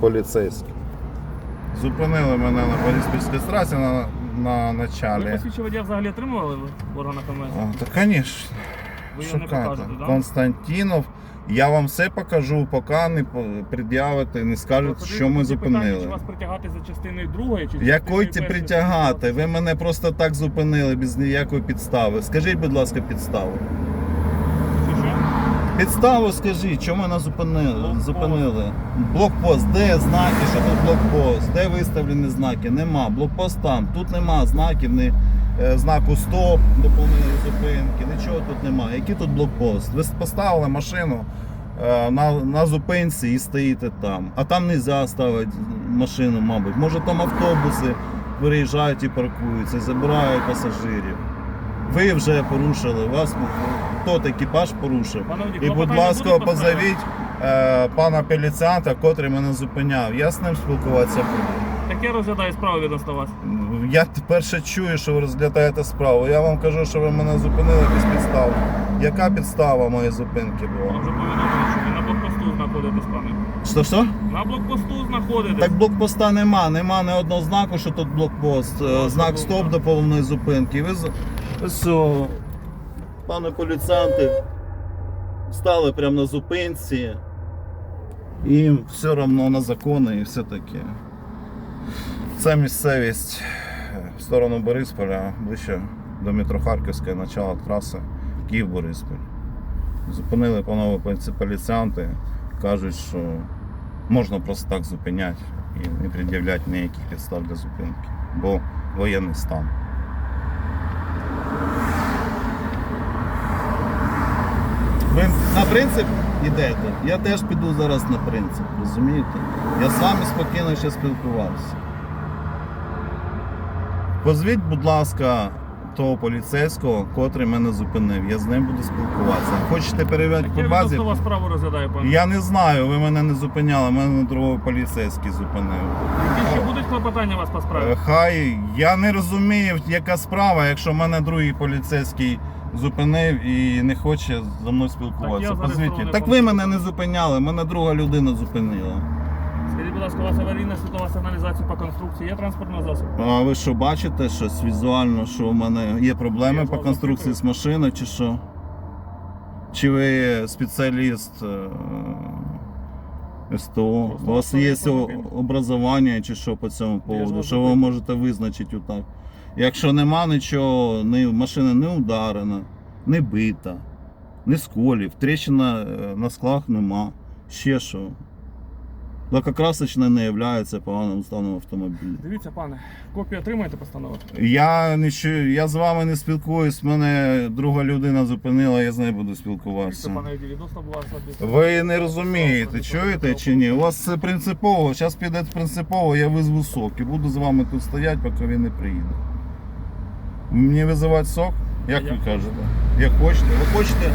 поліцейський. Зупинили мене на Бориспільській трасі на, на Ви началі. посвідчення водія взагалі отримували в органах МС? А, Та, звісно. Ви його не Шукайте. покажете, так? Константинов. Я вам все покажу, поки не по- пред'явите, не скажете, що ми Чи зупинили. вас притягати за частиною другої чи Якої частиною ці першої? притягати? Ви мене просто так зупинили без ніякої підстави. Скажіть, будь ласка, підставу. Підставу скажіть, чому мене зупинили? Блокпост. Зупинили. Блокпост, де знаки, що тут блокпост? Де виставлені знаки? Нема. Блокпост там. Тут нема знаків, ні е, знаку стоп, доповненої зупинки, нічого тут немає. Який тут блокпост? Ви поставили машину е, на, на зупинці і стоїте там. А там не можна ставити машину, мабуть. Може там автобуси виїжджають і паркуються, забирають пасажирів. Ви вже порушили, вас тот екіпаж порушив. І, будь клопотання ласка, будуть позовіть е, пана поліціанта, котрий мене зупиняв. Я з ним спілкуватися буду. Так я розглядаю справу відносно вас. Я перше чую, що ви розглядаєте справу. Я вам кажу, що ви мене зупинили без підстав. Яка підстава моєї зупинки Вам була? вже повідомили, що ви на блокпосту знаходитесь, пане. Що що? На блокпосту знаходитесь. Так блокпоста нема, нема ні одного знаку, що тут блокпост. Е, Знак стоп до повної зупинки. Ви з- все, пане поліціанти, стали прямо на зупинці. Їм все одно на закони і все таке. Це місцевість е, в сторону Борисполя, ближче до метро Харківської, начала траси Київ-Борисполь. Зупинили панове поліці- поліціянти, кажуть, що можна просто так зупиняти і не пред'являти ніяких підстав для зупинки, бо воєнний стан. Ви на принцип ідете. Я теж піду зараз на принцип, розумієте? Я з вами спокійно ще спілкувався. Позвіть, будь ласка, того поліцейського, котрий мене зупинив. Я з ним буду спілкуватися. Хочете перевіряти я по базі? відносно вас справу розглядаю, пане. Я не знаю, ви мене не зупиняли, мене другий поліцейський зупинив. Які ще будуть клопотання у вас по Е, справі? Хай я не розумію, яка справа, якщо мене другий поліцейський зупинив і не хоче зі мною спілкуватися. Так я Позвіть. Так ви мене не зупиняли, мене друга людина зупинила. Скажіть, будь ласка, у вас аварійна світова сигналізація по конструкції є транспортного засобу? А ви що бачите щось візуально, що в мене є проблеми по конструкції з машиною, чи що? Чи ви спеціаліст е, СТО? У вас є автомобіль. образування чи що по цьому поводу? Що ви можете визначити отак? Якщо нема нічого, ні, машина не ударена, не бита, не сколів, тріщина е, на склах нема. Ще що? Лакокрасочна не є поганим станом автомобіля. Дивіться, пане, копію отримаєте постанови? Я нічого, я з вами не спілкуюсь, мене друга людина зупинила, я з нею буду спілкуватися. Ви не розумієте, чуєте чи ні? У вас це принципово, зараз піде принципово, я визву сок і буду з вами тут стояти, поки він не приїде. Мені визивати сок? Як ви кажете? Як хочете? Ви хочете,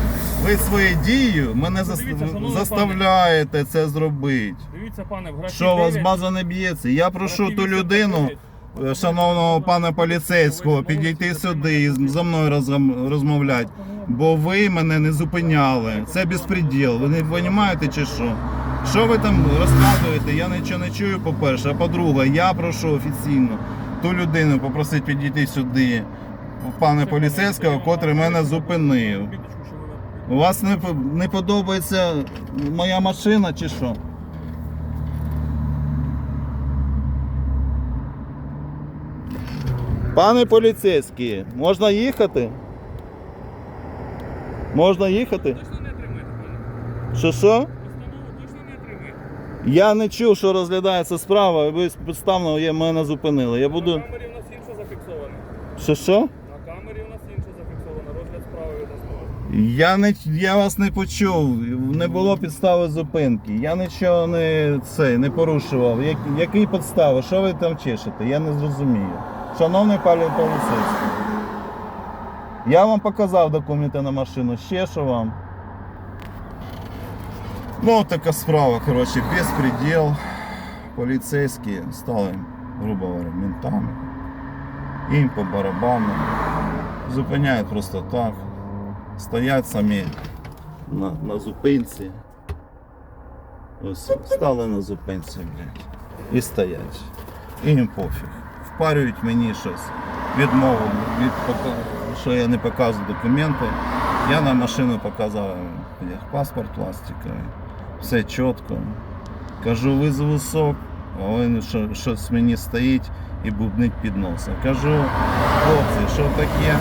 ви своєю дією мене зас- Дивіться, шановний заставляєте це зробити. Дивіться, пане, в графі Що у вас 9, база не б'ється? Я прошу ту людину. дев'ять. шановного пана поліцейського підійти сюди і зі мною розгам- розмовляти. Бо ви мене не зупиняли. Це безпреділ. Ви не розумієте чи що? Що ви там розказуєте? Я нічого не чую, по-перше. А по-друге, я прошу офіційно ту людину попросити підійти сюди, пана поліцейського, котрий мене зупинив. У вас не, не подобається моя машина чи що? Пане поліцейський, можна їхати? Можна їхати? Точно не отримаєте, пане? Що що? Постанову точно не отримаєте. Я не чув, що розглядається справа, і ви підставно мене зупинили. Я На буду. камері у нас інше зафіксовано. Що що? Я не я вас не почув. Не було підстави зупинки. Я нічого не це не порушував. Як, які підстави? Що ви там чешете? Я не зрозумію. Шановний пане поліцейський, я вам показав документи на машину. Ще що вам? Ну, така справа, коротше, безпреділ. Поліцейські стали, грубо говоря, ментами. Їм по барабану. Зупиняють просто так. Стоять самі на, на зупинці. Ось стали на зупинці, блядь. І стоять. І їм пофіг. Впарюють мені щось. Відмову, від, що я не показую документи. Я на машину показав блядь, паспорт пластиковий. Все чітко. Кажу, визову сок, а він що- щось мені стоїть і бубнить під носом. Кажу, хлопці, що таке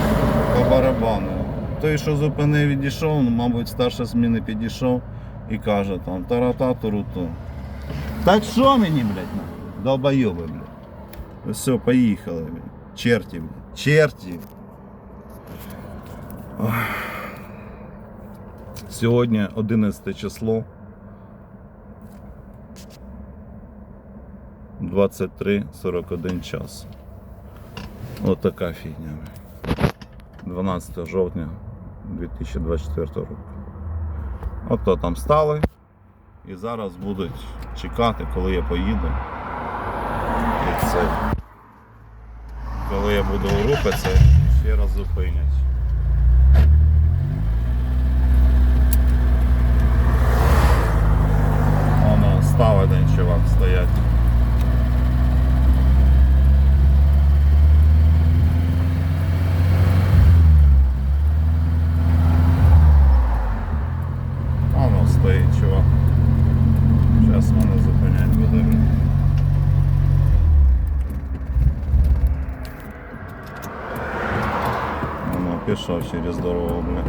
по барабану. Той, що зупинив, відійшов, ну, мабуть, старша зміни підійшов і каже там тарата туруту. Так що мені, блядь? Долбойоби, блядь. Все, поїхали, блядь. Черті, блядь. Черті. Сьогодні 11 число. 23.41 час. От така фігня. 12 жовтня 2024 року. Ото там стали. І зараз будуть чекати, коли я поїду. І це. Коли я буду рухатися, ще раз зупинять. Воно став один чувак стоять. Воно стоїть чувак. Зараз мене зупинять буде. Воно пішов через дорогу, бля.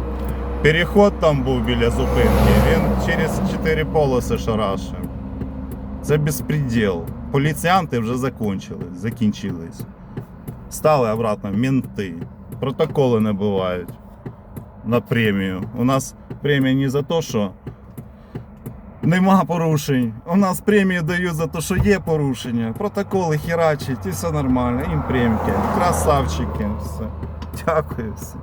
Переход там був біля зупинки. Він через 4 полоси шарашив. Це безпреділ. Поліціянти вже закончили, закінчились. Стали обратно менти. Протоколи не бувають на премію. У нас премія не за те, що нема порушень. У нас премію дають за те, що є порушення. Протоколи херачать і все нормально. Їм премки. Красавчики. Все. Дякую. Все.